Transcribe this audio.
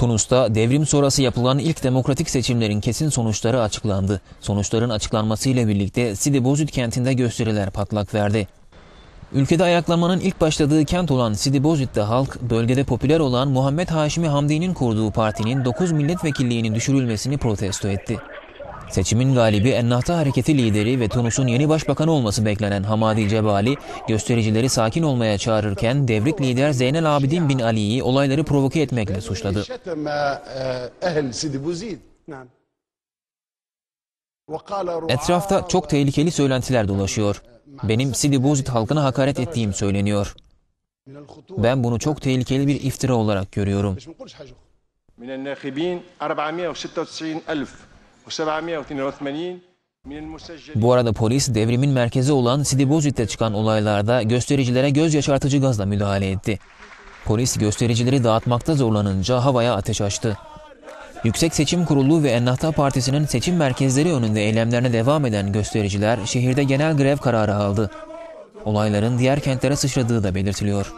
Tunus'ta devrim sonrası yapılan ilk demokratik seçimlerin kesin sonuçları açıklandı. Sonuçların açıklanmasıyla birlikte Sidi Bouzid kentinde gösteriler patlak verdi. Ülkede ayaklanmanın ilk başladığı kent olan Sidi Bouzid'de halk, bölgede popüler olan Muhammed Haşimi Hamdi'nin kurduğu partinin 9 milletvekilliğinin düşürülmesini protesto etti. Seçimin galibi Ennahta Hareketi lideri ve Tunus'un yeni başbakanı olması beklenen Hamadi Cebali, göstericileri sakin olmaya çağırırken devrik lider Zeynel Abidin bin Ali'yi olayları provoke etmekle suçladı. Etrafta çok tehlikeli söylentiler dolaşıyor. Benim Sidi Bouzid halkına hakaret ettiğim söyleniyor. Ben bunu çok tehlikeli bir iftira olarak görüyorum. Bu arada polis devrimin merkezi olan Sidi Bozit'te çıkan olaylarda göstericilere göz yaşartıcı gazla müdahale etti. Polis göstericileri dağıtmakta zorlanınca havaya ateş açtı. Yüksek Seçim Kurulu ve Ennahta Partisi'nin seçim merkezleri önünde eylemlerine devam eden göstericiler şehirde genel grev kararı aldı. Olayların diğer kentlere sıçradığı da belirtiliyor.